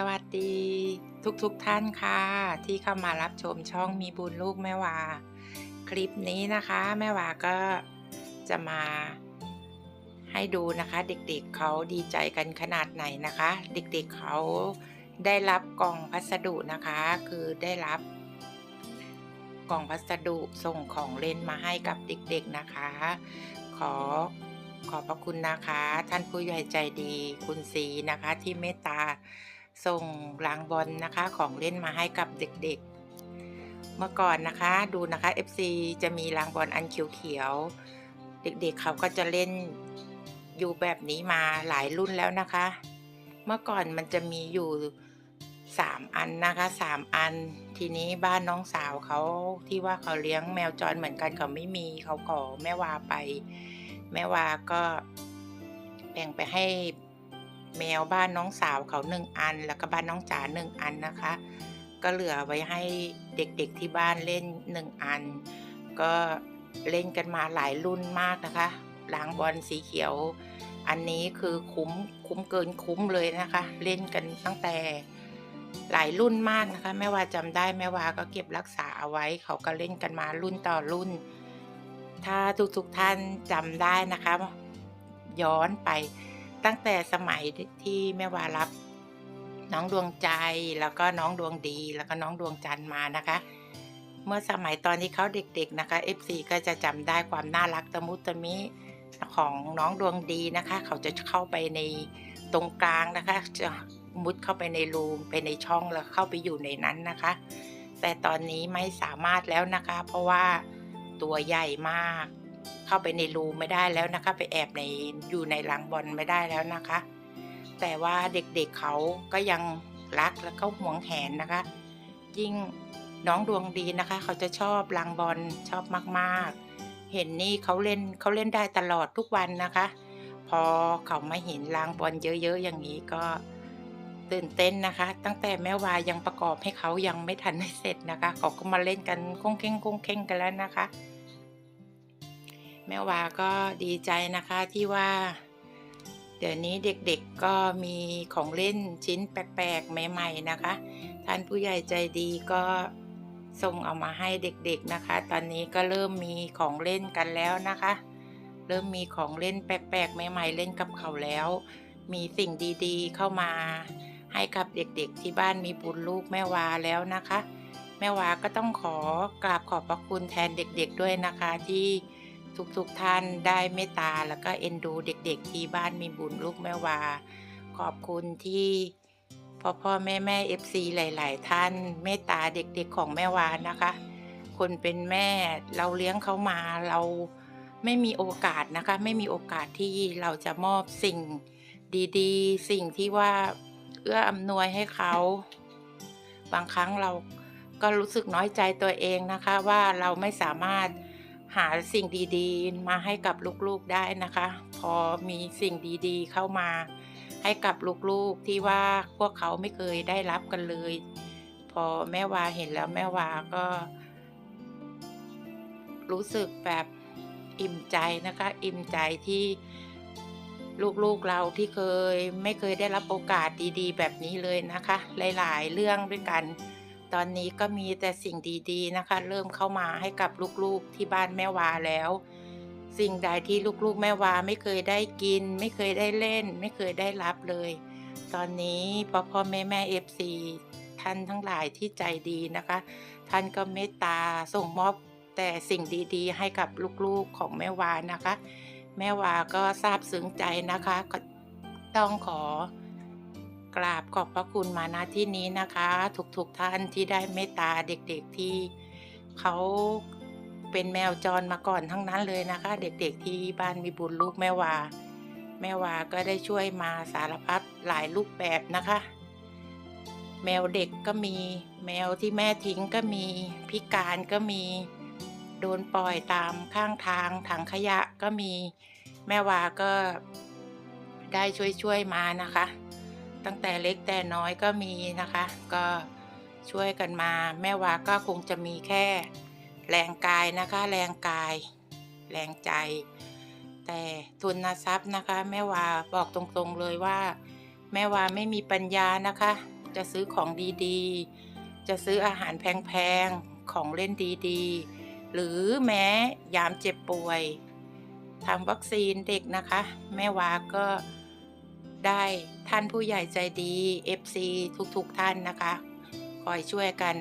สวัสดีทุกๆทท่านค่ะ ที่เข้ามารับชมช่องมีบุญลูกแม่วา คลิปนี้นะคะ แม่วาก็จะมาให้ดูนะคะ เด็กๆเเขาดีใจกันขนาดไหนนะคะ เด็กๆเเขาได้รับกล่องพัสดุนะคะ คือได้รับกล่องพัสดุส่งของเล่นมาให้กับเด็กๆนะคะ ขอขอบพระคุณนะคะ ท่านผู้ใหญ่ใจดีคุณศรีนะคะที่เมตตา ส่งรางบอลนะคะของเล่นมาให้กับเด็กๆ เมื่อก่อนนะคะดูนะคะ FC จะมีรางบอลอันเขียวๆ เด็กๆเขาก็จะเล่นอยู่แบบนี้มาหลายรุ่นแล้วนะคะ เมื่อก่อนมันจะมีอยู่สามอันนะคะสามอัน ทีนี้บ้านน้องสาวเขาที่ว่าเขาเลี้ยงแมวจรเหมือนกันเขาไม่มีเขาขอแม่วาไป แม่วาก็แบ่งไปให้ แมวบ้านน้องสาวเขาหนึ่งอัน แล้วก็บ้านน้องจ๋าหนึ่งอันนะคะ ก็เหลือไว้ให้เด็กๆที่บ้านเล่นหนึ่งอัน ก็เล่นกันมาหลายรุ่นมากนะคะล้างบอลสีเขียว อันนี้คือคุ้มคุ้มเกินคุ้มเลยนะคะ เล่นกันตั้งแต่หลายรุ่นมากนะคะแม่ว่าจำได้แม่ว่าก็เก็บรักษาเอาไว้ เขาก็เล่นกันมารุ่นต่อรุ่น ถ้าทุกๆทท่านจำได้นะคะ ย้อนไป ตั้งแต่สมัยที่แม่วารับน้องดวงใจแล้วก็น้องดวงดีแล้วก็น้องดวงจันมานะคะ เมื่อสมัยตอนที่เขาเด็กๆนะคะ FC ก็จะจำได้ความน่ารักตะมุตะมิของน้องดวงดีนะคะ เขาจะเข้าไปในตรงกลางนะคะ จะมุดเข้าไปในรูไปในช่องแล้วเข้าไปอยู่ในนั้นนะคะ แต่ตอนนี้ไม่สามารถแล้วนะคะ เพราะว่าตัวใหญ่มาก เข้าไปในรูไม่ได้แล้วนะคะ ไปแอบในอยู่ในรังบอลไม่ได้แล้วนะคะ แต่ว่าเด็กๆเเขาก็ยังรักและก็หวงแหนนะคะ ยิ่งน้องดวงดีนะคะ เขาจะชอบรังบอลชอบมากๆ เห็นนี่เขาเล่นเขาเล่นได้ตลอดทุกวันนะคะ พอเขามาเห็นรางบอลเยอะๆอย่างนี้ก็ตื่นเต้นนะคะ ตั้งแต่แม่วายังประกอบให้เขายังไม่ทันได้เสร็จนะคะ เขาก็มาเล่นกันก้งเก้งก้งเก้งกันแล้วนะคะ แม่วาก็ดีใจนะคะที่ว่า เดี๋ยวนี้เด็กๆก็มีของเล่นชิ้นแปลกๆ ใหม่ๆนะคะ ท่านผู้ใหญ่ใจดีก็ส่งเอามาให้เด็กๆนะคะ ตอนนี้ก็เริ่มมีของเล่นกันแล้วนะคะ เริ่มมีของเล่นแปลกๆ ใหม่ๆ เล่นกับเขาแล้ว มีสิ่งดีๆเข้ามาให้กับเด็กๆที่บ้านมีบุญลูกแม่วาแล้วนะคะ แม่วาก็ต้องขอกราบขอบพระคุณแทนเด็กๆด้วยนะคะที่ ทุกๆทท่านได้เมตตาแล้วก็เอ็นดูเด็กๆ ที่บ้านมีบุญลูกแม่วา ขอบคุณที่พ่อพ่อแม่แม่เอฟซีหลาย ๆ ท่านเมตตาเด็กๆของแม่วานะคะ คนเป็นแม่เราเลี้ยงเขามาเราไม่มีโอกาสนะคะ ไม่มีโอกาสที่เราจะมอบสิ่งดีๆ สิ่งที่ว่าเอื้ออำนวยให้เขาบางครั้งเราก็รู้สึกน้อยใจตัวเองนะคะว่าเราไม่สามารถ หาสิ่งดีๆ มาให้กับลูกๆได้นะคะ พอมีสิ่งดีๆ เข้ามา ให้กับลูกๆที่ว่าพวกเขาไม่เคยได้รับกันเลย พอแม่วาเห็นแล้วแม่วาก็ รู้สึกแบบอิ่มใจนะคะ อิ่มใจที่ลูกๆเราที่เคยไม่เคยได้รับโอกาสดีๆ แบบนี้เลยนะคะ หลายๆ เรื่องด้วยกัน ตอนนี้ก็มีแต่สิ่งดีๆนะคะ เริ่มเข้ามาให้กับลูกๆที่บ้านแม่วาแล้ว สิ่งใดที่ลูกๆแม่วาไม่เคยได้กิน ไม่เคยได้เล่น ไม่เคยได้รับเลย ตอนนี้พ่อพ่อแม่แม่เอฟซีท่านทั้งหลายที่ใจดีนะคะ ท่านก็เมตตาส่งมอบแต่สิ่งดีๆ ให้กับลูกๆของแม่วานะคะ แม่วาก็ซาบซึ้งใจนะคะก็ต้องขอ กราบขอบพระคุณมาณที่นี้นะคะ ทุกๆทท่านที่ได้เมตตาเด็กๆที่เขาเป็นแมวจรมาก่อนทั้งนั้นเลยนะคะ เด็กๆที่บ้านมีบุญลูกแม่วา แม่วาก็ได้ช่วยมาสารพัดหลายรูปแบบนะคะ แมวเด็กก็มี แมวที่แม่ทิ้งก็มี พิการก็มี โดนปล่อยตามข้างทางถังขยะก็มี แม่วาก็ได้ช่วยๆมานะคะ ตั้งแต่เล็กแต่น้อยก็มีนะคะ ก็ช่วยกันมาแม่วาก็คงจะมีแค่แรงกายนะคะ แรงกาย แรงใจ แต่ทุนทรัพย์นะคะ แม่วาบอกตรงๆเลยว่า แม่วาไม่มีปัญญานะคะ จะซื้อของดีๆ จะซื้ออาหารแพงๆ ของเล่นดีๆ หรือแม้ยามเจ็บป่วยทำวัคซีนเด็กนะคะ แม่วาก็ ได้ท่านผู้ใหญ่ใจดี FC ทุกๆท่านนะคะคอยช่วยกัน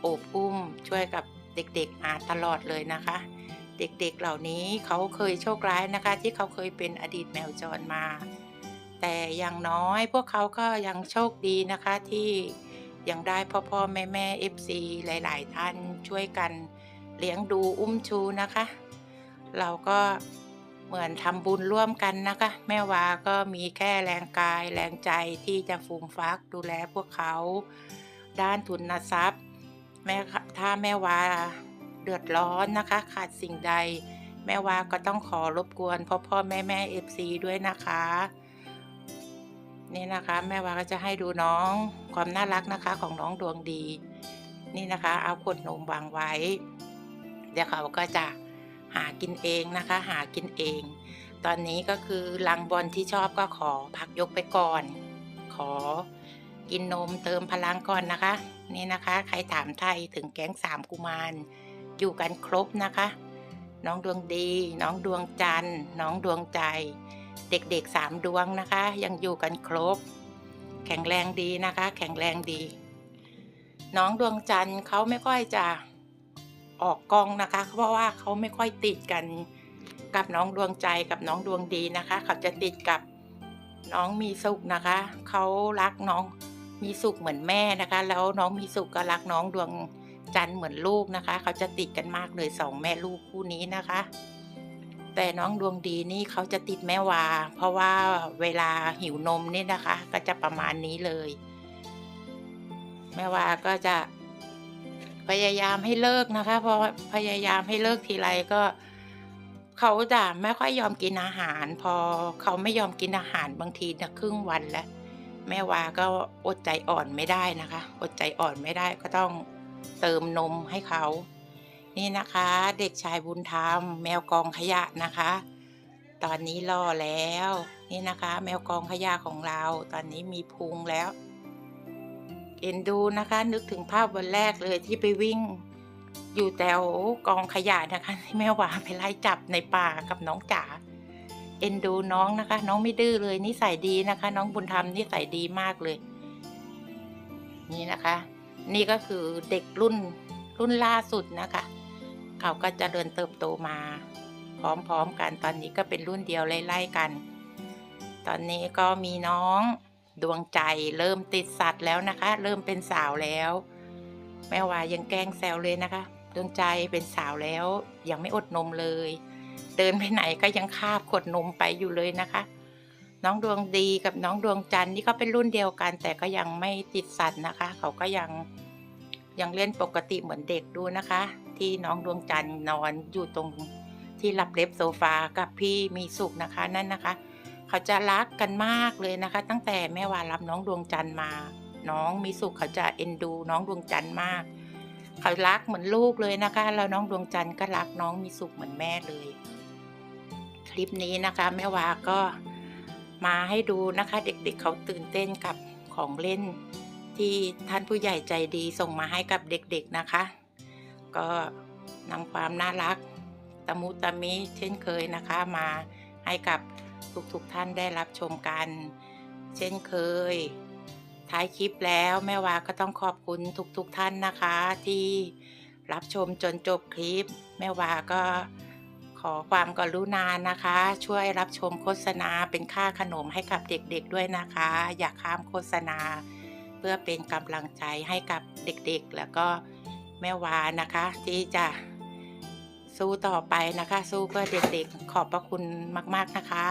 โอบอุ้มช่วยกับเด็กๆมาตลอดเลยนะคะ เด็กๆเหล่านี้เขาเคยโชคร้ายนะคะ ที่เขาเคยเป็นอดีตแมวจรมา แต่อย่างน้อยพวกเขาก็ยังโชคดีนะคะที่ยังได้พ่อพ่อแม่แม่เอฟซีหลายๆ ท่านช่วยกันเลี้ยงดูอุ้มชูนะคะ เราก็ เหมือนทำบุญร่วมกันนะคะ แม่วาก็มีแค่แรงกายแรงใจที่จะฟูมฟักดูแลพวกเขา ด้านทุนทรัพย์แม่ถ้าแม่วาเดือดร้อนนะคะ ขาดสิ่งใด แม่วาก็ต้องขอรบกวนพ่อพ่อแม่แม่เอฟซีด้วยนะคะนี่นะคะ แม่วาก็จะให้ดูน้องความน่ารักนะคะของน้องดวงดี นี่นะคะ เอาขวดนมวางไว้ เดี๋ยวเขาก็จะ หากินเองนะคะ หากินเอง ตอนนี้ก็คือลังบอลที่ชอบก็ขอพักยกไปก่อน ขอกินนมเติมพลังก่อนนะคะ นี่นะคะ ใครถามไทยถึงแก๊งสามกุมาร อยู่กันครบนะคะ น้องดวงดี น้องดวงจันทร์น้องดวงใจ เด็กๆสามดวงนะคะ ยังอยู่กันครบ แข็งแรงดีนะคะ แข็งแรงดี น้องดวงจันทร์เขาไม่ค่อยจะ ออกกองนะคะ เพราะว่าเขาไม่ค่อยติดกันกับน้องดวงใจกับน้องดวงดีนะคะ เขาจะติดกับน้องมีสุขนะคะ เขารักน้องมีสุขเหมือนแม่นะคะ แล้วน้องมีสุขก็รักน้องดวงจันทร์เหมือนลูกนะคะ เขาจะติดกันมากเลยสองแม่ลูกคู่นี้นะคะ แต่น้องดวงดีนี่เขาจะติดแม่วา เพราะว่าเวลาหิวนมนี่นะคะ ก็จะประมาณนี้เลย แม่วาก็จะ พยายามให้เลิกนะคะพราะพยายามให้เลิกทีไรก็เขาจะไม่ค่อยยอมกินอาหาร พอเขาไม่ยอมกินอาหารบางทีนะครึ่งวันแล้วแม่วาก็อดใจอ่อนไม่ได้นะคะ อดใจอ่อนไม่ได้ก็ต้องเติมนมให้เขา นี่นะคะ เด็กชายบุญธรรม แมวกองขยะนะคะ ตอนนี้รอแล้ว นี่นะคะ แมวกองขยะของเรา ตอนนี้มีพุงแล้ว เอ็นดูนะคะ นึกถึงภาพวันแรกเลยที่ไปวิ่ง อยู่แถวกองขยะนะคะที่แม่วาไปไล่จับในป่ากับน้องจ๋าเอ็นดูน้องนะคะ น้องไม่ดื้อเลยนิสัยดีนะคะ น้องบุญธรรมนิสัยดีมากเลย นี่นะคะ นี่ก็คือเด็กรุ่นรุ่นล่าสุดนะคะ เขาก็จะเดินเติบโตมา พร้อมๆกันตอนนี้ก็เป็นรุ่นเดียวไล่ๆกัน ตอนนี้ก็มีน้อง ดวงใจเริ่มติดสัตว์แล้วนะคะ เริ่มเป็นสาวแล้ว แม่วายังแกล้งแซวเลยนะคะ ดวงใจเป็นสาวแล้ว ยังไม่อดนมเลย เดินไปไหนก็ยังคาบขวดนมไปอยู่เลยนะคะ น้องดวงดีกับน้องดวงจันทร์นี่ก็เป็นรุ่นเดียวกัน แต่ก็ยังไม่ติดสัตว์นะคะ เขาก็ยังยังเล่นปกติเหมือนเด็กดูนะคะ ที่น้องดวงจันทร์นอนอยู่ตรงที่รับเล็บโซฟากับพี่มีสุขนะคะนั่นนะคะ เขาจะรักกันมากเลยนะคะ ตั้งแต่แม่วารับน้องดวงจันทร์มา น้องมีสุขเขาจะเอ็นดู น้องดวงจันทร์มาก เขารักเหมือนลูกเลยนะคะ แล้วน้องดวงจันทร์ก็รักน้องมีสุขเหมือนแม่เลย คลิปนี้นะคะ แม่วาก็มาให้ดูนะคะ เด็กๆเขาตื่นเต้นกับของเล่น ที่ท่านผู้ใหญ่ใจดีส่งมาให้กับเด็กๆนะคะ ก็นำความน่ารักตะมุตะมิเช่นเคยนะคะมาให้กับ ทุกๆท่านได้รับชมกัน เช่นเคย ท้ายคลิปแล้วแม่วาก็ต้องขอบคุณทุกๆท่านนะคะ ที่รับชมจนจบคลิป แม่วาก็ขอความกรุณานะคะ ช่วยรับชมโฆษณาเป็นค่าขนมให้กับเด็กๆด้วยนะคะ อย่าข้ามโฆษณา เพื่อเป็นกำลังใจให้กับเด็กๆ แล้วก็แม่วานะคะ ที่จะสู้ต่อไปนะคะ สู้เพื่อเด็กๆ ขอบพระคุณมากๆนะคะ